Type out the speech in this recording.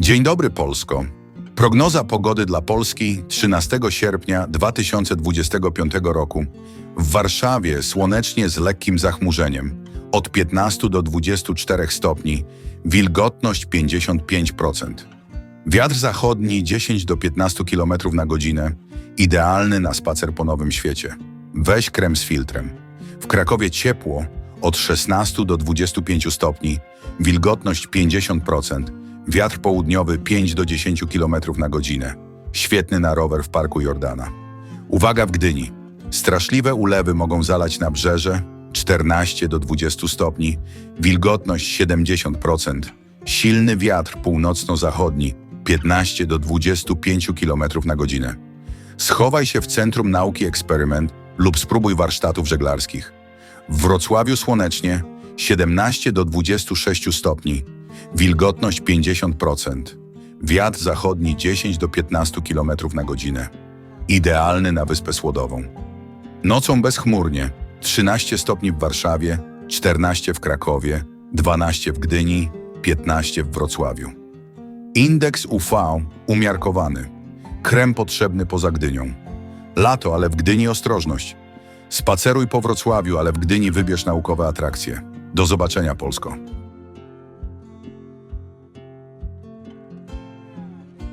Dzień dobry Polsko. Prognoza pogody dla Polski 13 sierpnia 2025 roku. W Warszawie słonecznie z lekkim zachmurzeniem. Od 15 do 24 stopni. Wilgotność 55%. Wiatr zachodni 10 do 15 km na godzinę. Idealny na spacer po Nowym Świecie. Weź krem z filtrem. W Krakowie ciepło od 16 do 25 stopni. Wilgotność 50%. Wiatr południowy 5 do 10 km na godzinę. Świetny na rower w Parku Jordana. Uwaga w Gdyni. Straszliwe ulewy mogą zalać nabrzeże 14 do 20 stopni, wilgotność 70%, silny wiatr północno-zachodni 15 do 25 km na godzinę. Schowaj się w Centrum Nauki Eksperyment lub spróbuj warsztatów żeglarskich. W Wrocławiu słonecznie 17 do 26 stopni, wilgotność 50%, wiatr zachodni 10 do 15 km na godzinę. Idealny na Wyspę Słodową. Nocą bezchmurnie 13 stopni w Warszawie, 14 w Krakowie, 12 w Gdyni, 15 w Wrocławiu. Indeks UV umiarkowany. Krem potrzebny poza Gdynią. Lato, ale w Gdyni ostrożność. Spaceruj po Wrocławiu, ale w Gdyni wybierz naukowe atrakcje. Do zobaczenia, Polsko.